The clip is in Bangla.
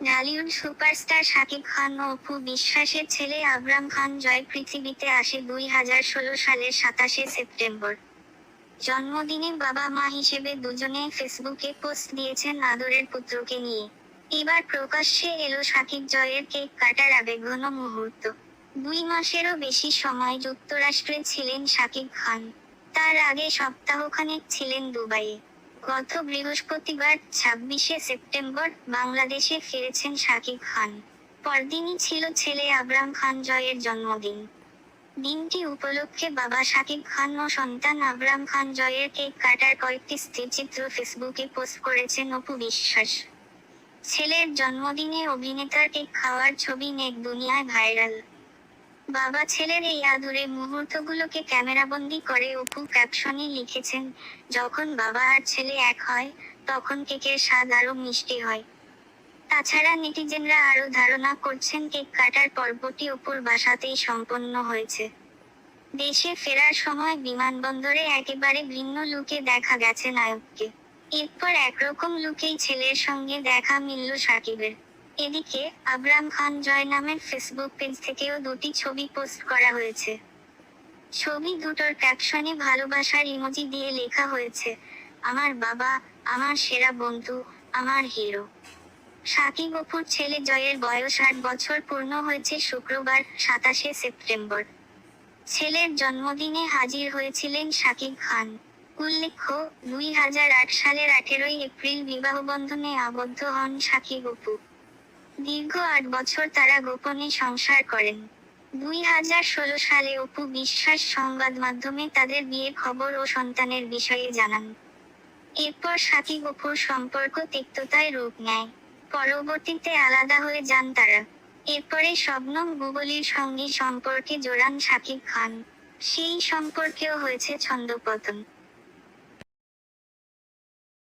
ঢালিউড সুপারস্টার শাকিব খান ও অপু বিশ্বাসের ছেলে আবরাম খান জয় পৃথিবীতে আসে দুই হাজার ষোলো সালের সাতাশে সেপ্টেম্বর। জন্মদিনে বাবা মা হিসেবে দুজনে ফেসবুকে পোস্ট দিয়েছেন আদরের পুত্রকে নিয়ে। এবার প্রকাশ্যে এলো শাকিব জয়ের কেক কাটার আবেগঘন মুহূর্ত। দুই মাসেরও বেশি সময় যুক্তরাষ্ট্রে ছিলেন শাকিব খান। তার আগে সপ্তাহখানেক ছিলেন দুবাইয়ে। গত বৃহস্পতিবার ছাব্বিশে সেপ্টেম্বর বাংলাদেশে ফিরেছেন শাকিব খান। পরদিনই ছিল ছেলে আবরাম খান জয়ের জন্মদিন। দিনটি উপলক্ষে বাবা শাকিব খান ও সন্তান আবরাম খান জয়ের কেক কাটার কয়েকটি স্থিরচিত্র ফেসবুকে পোস্ট করেছেন অপু বিশ্বাস। ছেলের জন্মদিনে অভিনেতার কেক খাওয়ার ছবি নেক দুনিয়ায় ভাইরাল। বাবা ছেলের এই আদুরে মুহূর্তগুলোকে ক্যামেরাবন্দি করে অপু ক্যাপশনে লিখেছেন, যখন বাবা আর ছেলে এক হয়, তখন কেকের স্বাদ আরও মিষ্টি হয়। তাছাড়া নেটিজেনরা আরও ধারণা করছেন, কেক কাটার পর্বটি অপুর বাসাতেই সম্পন্ন হয়েছে। দেশে ফেরার সময় বিমানবন্দরে একেবারে ভিন্ন লুকে দেখা গেছে নায়ককে। এরপর একরকম লুকেই ছেলের সঙ্গে দেখা মিলল সাকিবের। এদিকে আবরাম খান জয় নামের ফেসবুক পেজ থেকেও দুটি ছবি পোস্ট করা হয়েছে। ছবি দুটোর ক্যাপশনে ভালোবাসার ইমোজি দিয়ে লেখা হয়েছে, আমার বাবা, আমার সেরা বন্ধু, আমার হিরো সাকিব অপুর ছেলে জয়ের বয়স আট বছর পূর্ণ হয়েছে শুক্রবার সাতাশে সেপ্টেম্বর। ছেলের জন্মদিনে হাজির হয়েছিলেন সাকিব খান। উল্লেখ্য, দুই হাজার আট সালের আঠেরোই এপ্রিল বিবাহবন্ধনে আবদ্ধ হন সাকিব অপু। দীর্ঘ আট বছর তারা গোপনে সংসার করেন। দুই হাজার ষোলো সালে অপু বিশ্বাস সংবাদ মাধ্যমে তাদের বিয়ে খবর ও সন্তানের বিষয়ে জানান। এরপর সাকিব অপুর সম্পর্ক তিক্ততায় রূপ নেয়। পরবর্তীতে আলাদা হয়ে যান তারা। এরপরে শবনম গুগলির সঙ্গে সম্পর্কে জোরান সাকিব খান। সেই সম্পর্কেও হয়েছে ছন্দপতন।